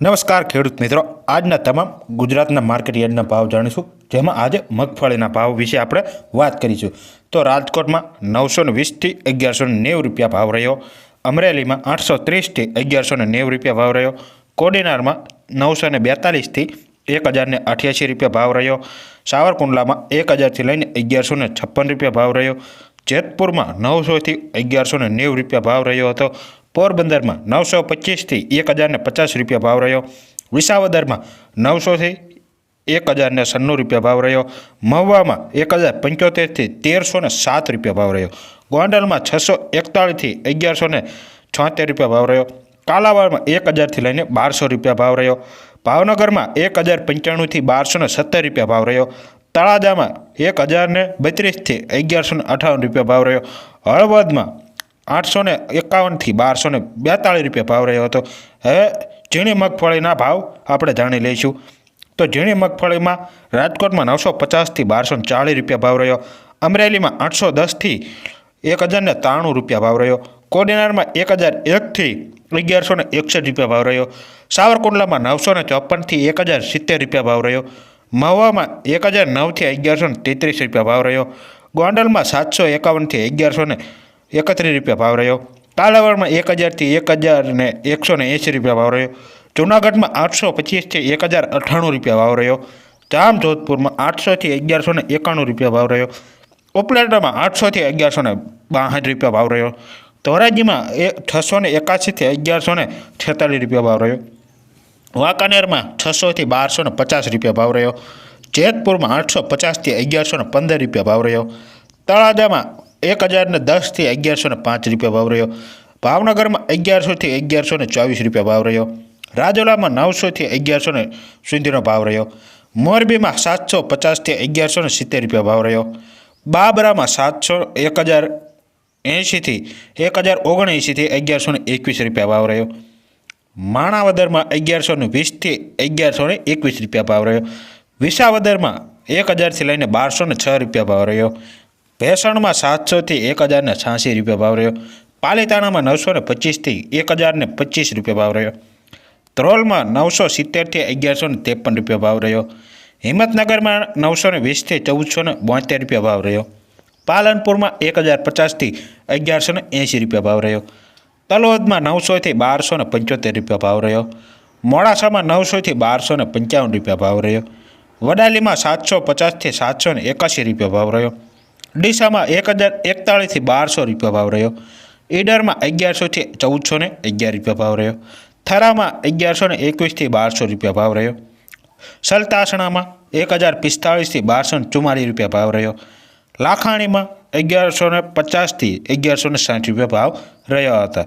નમસ્કાર ખેડૂત મિત્રો. આજના તમામ ગુજરાતના માર્કેટ યાર્ડના ભાવ જાણીશું. જેમાં આજે મગફળીના ભાવ વિશે આપણે વાત કરીશું. તો રાજકોટમાં નવસો ને વીસથી અગિયારસો નેવું રૂપિયા ભાવ રહ્યો. અમરેલીમાં આઠસો ત્રીસથી અગિયારસો ને રૂપિયા ભાવ રહ્યો. કોડીનારમાં નવસો ને બેતાલીસથી એક હજારને અઠ્યાસી રૂપિયા ભાવ રહ્યો. સાવરકુંડલામાં એક હજારથી લઈને અગિયારસો ને છપ્પન રૂપિયા ભાવ રહ્યો. જેતપુરમાં નવસોથી અગિયારસો ને રૂપિયા ભાવ રહ્યો હતો. પોરબંદરમાં નવસો પચીસથી એક હજારને પચાસ રૂપિયા ભાવ રહ્યો. વિસાવદરમાં નવસોથી એક હજારને સન્નું રૂપિયા ભાવ રહ્યો. મહુવામાં એક હજાર પંચોતેરથી તેરસો ને સાત રૂપિયા ભાવ રહ્યો. ગોંડલમાં છસો એકતાળીસથી અગિયારસો ને છોતેર રૂપિયા ભાવ રહ્યો. કાલાવાડમાં એક હજારથી લઈને બારસો રૂપિયા ભાવ રહ્યો. ભાવનગરમાં એક હજાર પંચાણુંથી બારસો ને સત્તર રૂપિયા ભાવ રહ્યો. તળાજામાં એક હજારને બત્રીસથી અગિયારસો ને અઠાવન રૂપિયા ભાવ રહ્યો. હળવદમાં આઠસો ને એકાવનથી બારસો ને બેતાળીસ રૂપિયા ભાવ રહ્યો હતો. હવે ઝીણી મગફળીના ભાવ આપણે જાણી લઈશું. તો ઝીણી મગફળીમાં રાજકોટમાં નવસો પચાસથી બારસો ને ચાળીસ રૂપિયા ભાવ રહ્યો. અમરેલીમાં આઠસો દસથી એક હજારને ત્રાણું રૂપિયા ભાવ રહ્યો. કોડીનારમાં એક હજાર એકથી અગિયારસો ને એકસઠ રૂપિયા ભાવ રહ્યો. સાવરકુંડલામાં નવસો ને ચોપનથી એક હજાર સિત્તેર રૂપિયા ભાવ રહ્યો. મહુવામાં એક હજાર નવથી અગિયારસો ને તેત્રીસ રૂપિયા ભાવ રહ્યો. ગોંડલમાં સાતસો એકાવનથી અગિયારસો ને એકત્રીસ રૂપિયા ભાવ રહ્યો. કાલાવાડમાં એક હજારથી એક હજાર ને એકસો ને એંસી રૂપિયા ભાવ રહ્યો. જૂનાગઢમાં આઠસો પચીસથી એક હજાર અઠ્ઠાણું રૂપિયા ભાવ રહ્યો. જામ જોધપુરમાં આઠસોથી અગિયારસો ને એકાણું રૂપિયા ભાવ રહ્યો. ઉપલેટામાં આઠસોથી અગિયારસો ને બાસઠ રૂપિયા ભાવ રહ્યો. ધોરાજીમાં એ છસો ને એકાસીથી અગિયારસો ને છેતાલીસ રૂપિયા ભાવ રહ્યો. વાંકાનેરમાં છસોથી બારસો ને પચાસ રૂપિયા ભાવ રહ્યો. જેતપુરમાં આઠસો પચાસથી અગિયારસો ને પંદર રૂપિયા ભાવ રહ્યો. તળાજામાં એક હજારને દસથી અગિયારસો ને પાંચ રૂપિયા ભાવ રહ્યો. ભાવનગરમાં અગિયારસોથી અગિયારસો ને ચોવીસ રૂપિયા ભાવ રહ્યો. રાજોલામાં નવસોથી અગિયારસો ને સુધીનો ભાવ રહ્યો. મોરબીમાં સાતસો પચાસથી અગિયારસો ને સિત્તેર રૂપિયા ભાવ રહ્યો. બાબરામાં સાતસો એક હજાર એંશીથી એક હજાર ઓગણએંશીથી અગિયારસો ને એકવીસ રૂપિયા ભાવ રહ્યો. માણાવદરમાં અગિયારસો ને વીસથી અગિયારસો ને એકવીસ રૂપિયા ભાવ રહ્યો. વિસાવદરમાં એક હજારથી લઈને બારસો ને છ રૂપિયા ભાવ રહ્યો. ભેસણમાં સાતસોથી એક હજારને છ્યાસી રૂપિયા ભાવ રહ્યો. પાલિતાણામાં નવસો ને પચીસથી એક હજારને પચીસ રૂપિયા ભાવ રહ્યો. ધ્રોલમાં નવસો સિત્તેરથી અગિયારસો ને ત્રેપન રૂપિયા ભાવ રહ્યો. હિંમતનગરમાં નવસો ને વીસથી ચૌદસો ને બોતેર રૂપિયા ભાવ રહ્યો. પાલનપુરમાં એક હજાર પચાસથી અગિયારસો ને એંશી રૂપિયા ભાવ રહ્યો. તલોદમાં નવસોથી બારસો ને પંચોતેર રૂપિયા ભાવ રહ્યો. મોડાસામાં નવસોથી બારસો ને પંચાવન રૂપિયા ભાવ રહ્યો. વડાલીમાં સાતસો પચાસથી સાતસો ને એકાસી રૂપિયા ભાવ રહ્યો. ડીસામાં એક હજાર એકતાળીસથી બારસો રૂપિયા ભાવ રહ્યો. ઈડરમાં અગિયારસોથી ચૌદસો ને અગિયાર રૂપિયા ભાવ રહ્યો. થરામાં અગિયારસો ને એકવીસથી બારસો રૂપિયા ભાવ રહ્યો. સલતાસણામાં એક હજાર પિસ્તાળીસથી બારસો ને ચુમ્માલીસ રૂપિયા ભાવ રહ્યો. લાખાણીમાં અગિયારસો ને પચાસથી અગિયારસો ને સાઠ રૂપિયા ભાવ રહ્યા હતા.